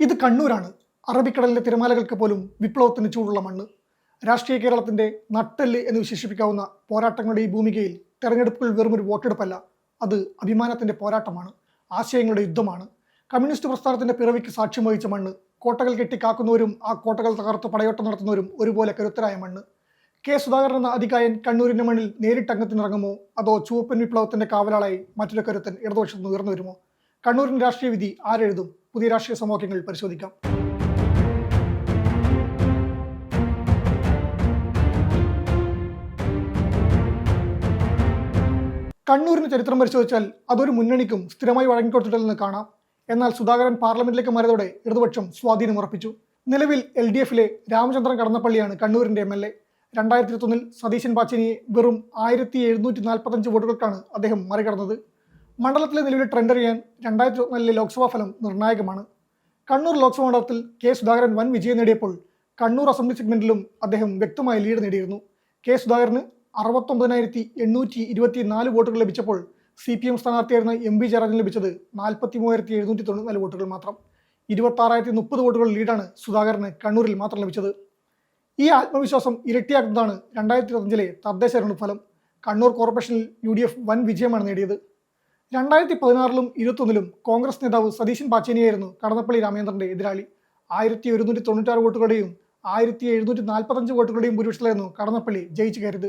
ഇത് കണ്ണൂരാണ്. അറബിക്കടലിലെ തിരമാലകൾക്ക് പോലും വിപ്ലവത്തിന് ചൂടുള്ള മണ്ണ്. രാഷ്ട്രീയ കേരളത്തിന്റെ നട്ടെല്ല് എന്ന് വിശേഷിപ്പിക്കാവുന്ന പോരാട്ടങ്ങളുടെ ഈ ഭൂമികയിൽ തെരഞ്ഞെടുപ്പുകൾ വെറുമൊരു വോട്ടെടുപ്പല്ല. അത് അഭിമാനത്തിന്റെ പോരാട്ടമാണ്. ആശയങ്ങളുടെ യുദ്ധമാണ്. കമ്മ്യൂണിസ്റ്റ് പ്രസ്ഥാനത്തിന്റെ പിറവിക്ക് സാക്ഷ്യം വഹിച്ച മണ്ണ് കോട്ടകൾ കെട്ടിക്കാക്കുന്നവരും ആ കോട്ടകൾ തകർത്ത് പടയോട്ടം നടത്തുന്നവരും ഒരുപോലെ കരുത്തരായ മണ്ണ്. കെ. സുധാകരൻ എന്ന അധികായൻ കണ്ണൂരിന്റെ മണ്ണിൽ നേരിട്ട് അംഗത്തിനിറങ്ങുമോ അതോ ചുവപ്പൻ വിപ്ലവത്തിന്റെ കാവലാളായി മറ്റൊരു കരുത്തൻ ഇടതുപക്ഷത്ത് ഉയർന്നു വരുമോ? കണ്ണൂരിന്റെ രാഷ്ട്രീയ വിധി ആരെഴുതും? പുതിയ രാഷ്ട്രീയ സമവാക്യങ്ങൾ പരിശോധിക്കാം. കണ്ണൂരിന് ചരിത്രം പരിശോധിച്ചാൽ അതൊരു മുന്നണിക്കും സ്ഥിരമായി വഴങ്ങിക്കൊടുത്തിട്ടില്ലെന്ന് കാണാം. എന്നാൽ സുധാകരൻ പാർലമെന്റിലേക്ക് മാറിയതോടെ ഇടതുപക്ഷം സ്വാധീനം ഉറപ്പിച്ചു. നിലവിൽ എൽ ഡി എഫിലെ രാമചന്ദ്രൻ കടന്നപ്പള്ളിയാണ് കണ്ണൂരിന്റെ എം എൽ എ. രണ്ടായിരത്തി ഇരുപത്തൊന്നിൽ സതീശൻ പാച്ചിനിയെ വെറും ആയിരത്തി എഴുന്നൂറ്റി നാൽപ്പത്തഞ്ച് വോട്ടുകൾക്കാണ് അദ്ദേഹം മറികടന്നത്. മണ്ഡലത്തിലെ നിലവിലെ ട്രെൻഡ് അറിയാൻ രണ്ടായിരത്തി ഇരുപത്തിനാലിലെ ലോക്സഭാ ഫലം നിർണായകമാണ്. കണ്ണൂർ ലോക്സഭാ മണ്ഡലത്തിൽ കെ സുധാകരൻ വൻ വിജയം നേടിയപ്പോൾ കണ്ണൂർ അസംബ്ലി സെഗ്മെന്റിലും അദ്ദേഹം വ്യക്തമായ ലീഡ് നേടിയിരുന്നു. കെ സുധാകരന് അറുപത്തൊമ്പതിനായിരത്തി എണ്ണൂറ്റി ഇരുപത്തി നാല് വോട്ടുകൾ ലഭിച്ചപ്പോൾ സി പി എം സ്ഥാനാർത്ഥിയായിരുന്ന എം പി ജയരാജന് ലഭിച്ചത് നാൽപ്പത്തി മൂവായിരത്തി എഴുന്നൂറ്റി തൊണ്ണൂറ്റിനാല് വോട്ടുകൾ മാത്രം. ഇരുപത്താറായിരത്തി മുപ്പത് വോട്ടുകൾ ലീഡാണ് സുധാകരന് കണ്ണൂരിൽ മാത്രം ലഭിച്ചത്. ഈ ആത്മവിശ്വാസം ഇരട്ടിയാക്കുന്നതാണ് രണ്ടായിരത്തി ഇരുപത്തഞ്ചിലെ തദ്ദേശ തെരഞ്ഞെടുപ്പ് ഫലം. കണ്ണൂർ കോർപ്പറേഷനിൽ യു ഡി എഫ് വൻ വിജയമാണ് നേടിയത്. രണ്ടായിരത്തി പതിനാറിലും ഇരുപത്തൊന്നിലും കോൺഗ്രസ് നേതാവ് സതീശൻ പാച്ചേനിയായിരുന്നു കടന്നപ്പള്ളി രാമചന്ദ്രന്റെ എതിരാളി. ആയിരത്തി ഒരുന്നൂറ്റി തൊണ്ണൂറ്റാറ് വോട്ടുകളുടെയും ആയിരത്തി എഴുന്നൂറ്റി നാൽപ്പത്തഞ്ച് വോട്ടുകളുടെയും ഭൂരിപക്ഷത്തിലായിരുന്നു കടന്നപ്പള്ളി ജയിച്ചു കയറിയത്.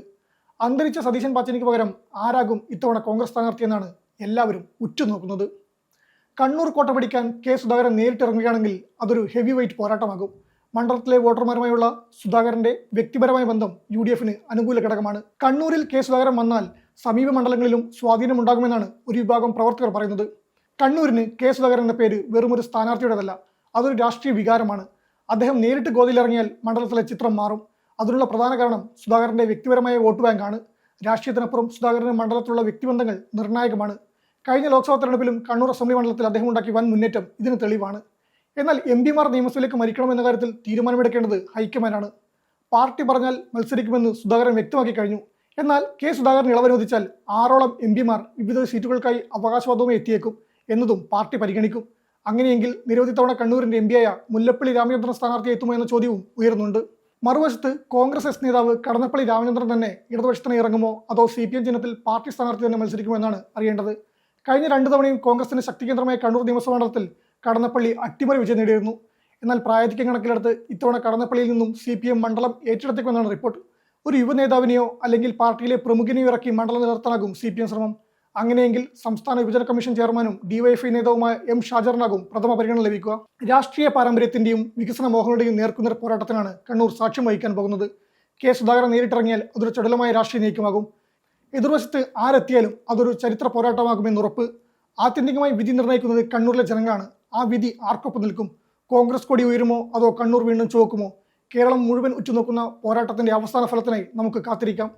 അന്തരിച്ച സതീശൻ പാച്ചേനിക്ക് പകരം ആരാകും ഇത്തവണ കോൺഗ്രസ് സ്ഥാനാർത്ഥിയെന്നാണ് എല്ലാവരും ഉറ്റുനോക്കുന്നത്. കണ്ണൂർ കോട്ട പിടിക്കാൻ കെ സുധാകരൻ നേരിട്ടിറങ്ങുകയാണെങ്കിൽ അതൊരു ഹെവി വെയിറ്റ് പോരാട്ടമാകും. മണ്ഡലത്തിലെ വോട്ടർമാരുമായുള്ള സുധാകരന്റെ വ്യക്തിപരമായ ബന്ധം യു ഡി എഫിന് അനുകൂല ഘടകമാണ്. കണ്ണൂരിൽ കെ സുധാകരൻ വന്നാൽ സമീപ മണ്ഡലങ്ങളിലും സ്വാധീനമുണ്ടാകുമെന്നാണ് ഒരു വിഭാഗം പ്രവർത്തകർ പറയുന്നത്. കണ്ണൂരിന് കെ സുധാകരൻ എന്ന പേര് വെറുമൊരു സ്ഥാനാർത്ഥിയുടേതല്ല അതൊരു രാഷ്ട്രീയ വികാരമാണ്. അദ്ദേഹം നേരിട്ട് ഗോതിയിലിറങ്ങിയാൽ മണ്ഡലത്തിലെ ചിത്രം മാറും. അതിനുള്ള പ്രധാന കാരണം സുധാകരന്റെ വ്യക്തിപരമായ വോട്ട് ബാങ്കാണ്. രാഷ്ട്രീയത്തിനപ്പുറം സുധാകരന് മണ്ഡലത്തിലുള്ള വ്യക്തിബന്ധങ്ങൾ നിർണായകമാണ്. കഴിഞ്ഞ ലോക്സഭാ തെരഞ്ഞെടുപ്പിലും കണ്ണൂർ അസംബ്ലി മണ്ഡലത്തിൽ അദ്ദേഹം ഉണ്ടാക്കിയ വൻ മുന്നേറ്റം ഇതിന് തെളിവാണ്. എന്നാൽ എം പിമാർ നിയമസഭയിലേക്ക് മരിക്കണമെന്ന കാര്യത്തിൽ തീരുമാനമെടുക്കേണ്ടത് ഹൈക്കമാൻഡാണ്. പാർട്ടി പറഞ്ഞാൽ മത്സരിക്കുമെന്ന് സുധാകരൻ വ്യക്തമാക്കി കഴിഞ്ഞു. എന്നാൽ കെ സുധാകരൻ ഇളവനുവദിച്ചാൽ ആറോളം എം പിമാർ വിവിധ സീറ്റുകൾക്കായി അവകാശവാദവുമായി എത്തിയേക്കും എന്നതും പാർട്ടി പരിഗണിക്കും. അങ്ങനെയെങ്കിൽ നിരവധി തവണ കണ്ണൂരിന്റെ എം പിയായ മുല്ലപ്പള്ളി രാമചന്ദ്രൻ സ്ഥാനാർത്ഥി എത്തുമോ എന്ന ചോദ്യവും ഉയരുന്നുണ്ട്. മറുവശത്ത് കോൺഗ്രസ് എസ് നേതാവ് കടന്നപ്പള്ളി രാമചന്ദ്രൻ തന്നെ ഇടതുപക്ഷത്തിന് ഇറങ്ങുമോ അതോ സി പി എം ചിഹ്നത്തിൽ പാർട്ടി സ്ഥാനാർത്ഥി തന്നെ മത്സരിക്കുമോ എന്നാണ് അറിയേണ്ടത്. കഴിഞ്ഞ രണ്ടു തവണയും കോൺഗ്രസിന്റെ ശക്തികേന്ദ്രമായ കണ്ണൂർ നിയമസഭാ മണ്ഡലത്തിൽ കടന്നപ്പള്ളി അട്ടിമറി വിജയം നേടിയിരുന്നു. എന്നാൽ പ്രായാധിക്യം കണക്കിലെടുത്ത് ഇത്തവണ കടന്നപ്പള്ളിയിൽ നിന്നും സി പി എം മണ്ഡലം ഏറ്റെടുത്തേക്കുമെന്നാണ് റിപ്പോർട്ട്. ഒരു യുവ നേതാവിനെയോ അല്ലെങ്കിൽ പാർട്ടിയിലെ പ്രമുഖനെയോ ഇറക്കി മണ്ഡലം നിലനിർത്താനാകും സി പി എം ശ്രമം. അങ്ങനെയെങ്കിൽ സംസ്ഥാന വിഭജന കമ്മീഷൻ ചെയർമാനും ഡിവൈഎഫ്ഐ നേതാവുമായ എം ഷാജറിനാകും പ്രഥമ പരിഗണന ലഭിക്കുക. രാഷ്ട്രീയ പാരമ്പര്യത്തിന്റെയും വികസന മോഹങ്ങളുടെയും നേർക്കുനേർ പോരാട്ടത്തിനാണ് കണ്ണൂർ സാക്ഷ്യം വഹിക്കാൻ പോകുന്നത്. കെ സുധാകരൻ നേരിട്ടിറങ്ങിയാൽ അതൊരു ചടുലമായ രാഷ്ട്രീയ നീക്കമാകും. എതിർവശത്ത് ആരെത്തിയാലും അതൊരു ചരിത്ര പോരാട്ടമാകുമെന്ന് ഉറപ്പ്. ആത്യന്തികമായി വിധി നിർണയിക്കുന്നത് കണ്ണൂരിലെ ജനങ്ങളാണ്. ആ വിധി ആർക്കൊപ്പം നിൽക്കും? കോൺഗ്രസ് കൊടി ഉയരുമോ? അതോ കണ്ണൂർ വീണ്ടും ചുവക്കുമോ? കേരളം മുഴുവൻ ഉറ്റുനോക്കുന്ന പോരാട്ടത്തിന്റെ അവസാന ഫലത്തിനായി നമുക്ക് കാത്തിരിക്കാം.